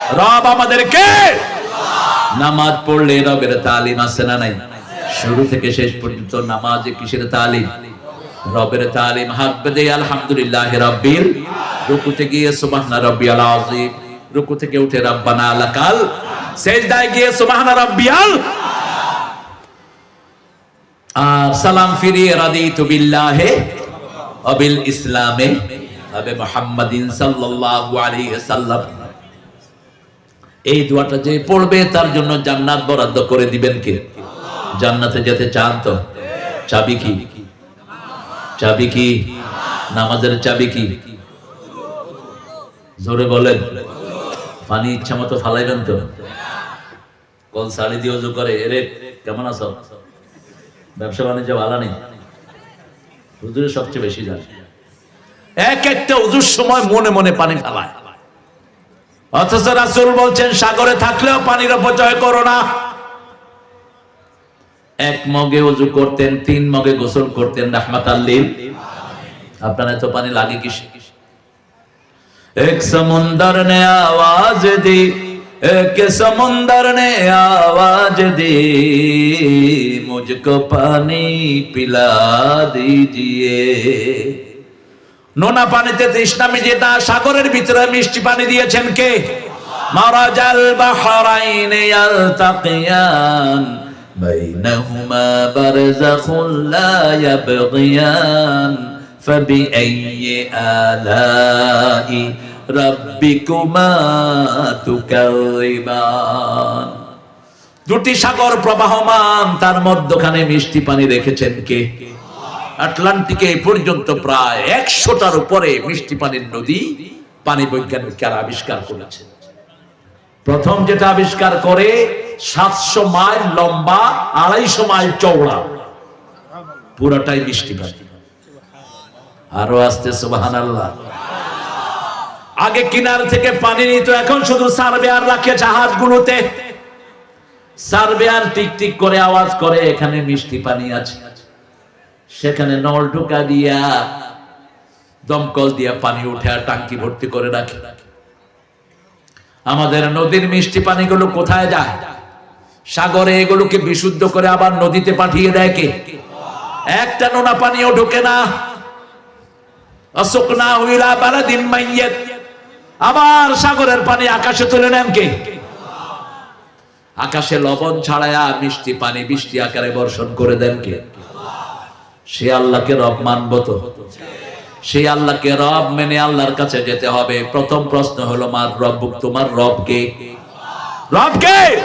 রব আমাদেরকে নামাজ পড়লে রবের তালিম আছে না নাই? শুরু থেকে শেষ পর্যন্ত নামাজে কিসের তালিম? রবের তালিম হাত বেঁধে আলহামদুলিল্লাহ রব্বিল রুকুতে গিয়ে সুবহানা রব্বিয়াল আযীম। রুকু থেকে উঠে রব্বানা লাকাল সেজদায় গিয়ে সুবহানা রব্বিয়াল। আর সালাম ফিরিয়ে রাদিতু বিল্লাহে অবিল ইসলামে। তবে মুহাম্মাদিন সাল্লাল্লাহু আলাইহি সাল্লাম এই দোয়াটা যে পড়বে, তার জন্য জান্নাত বরাদ্দ করে দিবেন কে? জান্নাতে যেতে চান তো? চাবি কি? চাবি কি? নামাজের চাবি কি? জোরে বলেন। পানি ইচ্ছা মতো ফালাইবেন তো? কোন শাড়ি দিয়ে উজু করে এরে কেমন আছো? ব্যবসা বাণিজ্য ভালো নেই? হুজুরে সবচেয়ে বেশি জানে। এক একটা উজুর সময় মনে মনে পানি ফেলায়। অথচ রাসূল বলছেন, সাগরে থাকলেও পানির অপচয় করো না। এক মগে উজু করতেন, তিন মগে গোসল করতেন, রাহমাত আল্লিল আপনার এত পানি লাগে কি এক সমুন্দর নে আওয়াজ দি, এক সমুন্দর নে আওয়াজ দি, মুঝকো পানি পিলা দিজিয়ে। নোনা পানিতে তৃষ্ণা মিটিয়ে তা সাগরের ভিতরে মিষ্টি পানি দিয়েছেন কে? মারাজাল বাহরাইনে ইয়ালতাকিয়ান বাইনহুমা বারযাখুন লা ইয়াবগিয়ান, ফাবিআইয়ি আলাই রাব্বিকুমা তুকাল্লিবান দুটি সাগর প্রবাহমান, তার মধ্যখানে মিষ্টি পানি রেখেছেন কে? আটলান্টিকে পর্যন্ত প্রায় একশোটার উপরে মিষ্টি পানির নদী পানি বৈজ্ঞানিকরা আবিষ্কার করেছে। প্রথম যেটা আবিষ্কার করে সাতশো মাইল লম্বা, আড়াইশো মাইল চওড়া। পুরাটাই মিষ্টি পানি। আরও আসতে সুবাহান আল্লাহ আগে কিনার থেকে পানি নিত, এখন শুধু সার্ভেয়ার রাখে জাহাজগুলোতে। সার্ভেয়ার টিক টিক করে আওয়াজ করে, এখানে মিষ্টি পানি আছে। সেখানে নল ঢুকা দিয়া দমকল দিয়া পানি উঠে আর টাঙ্কি ভর্তি করে রাখে। আমাদের নদীর মিষ্টি পানিগুলো কোথায় যায়? সাগরে এগুলোকে বিশুদ্ধ করে আবার নদীতে পাঠিয়ে দেয় কে? একটা নোনা পানিও ঢোকে না। অসুকনা হুইলা বালাদিন মাইয়াত আবার সাগরের পানি আকাশে তুলে নেন কে? আকাশে লবণ ছাড়ায়া মিষ্টি পানি বৃষ্টি আকারে বর্ষণ করে দেন কে? সে আল্লাহকে রব মানব তো? সেই আল্লাহকে রব মেনে আল্লাহর কাছে যেতে হবে। প্রথম প্রশ্ন হলো মার রব তোমার রব কে? রব কে?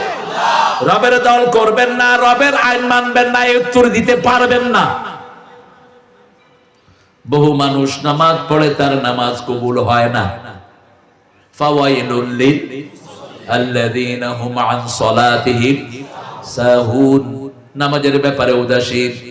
রবের দল করবেন না রবের আইন মানবেন না উত্তর দিতে পারবেন না। বহু মানুষ নামাজ পড়ে তার নামাজ কবুল হয় না। নামাজের ব্যাপারে উদাসীন।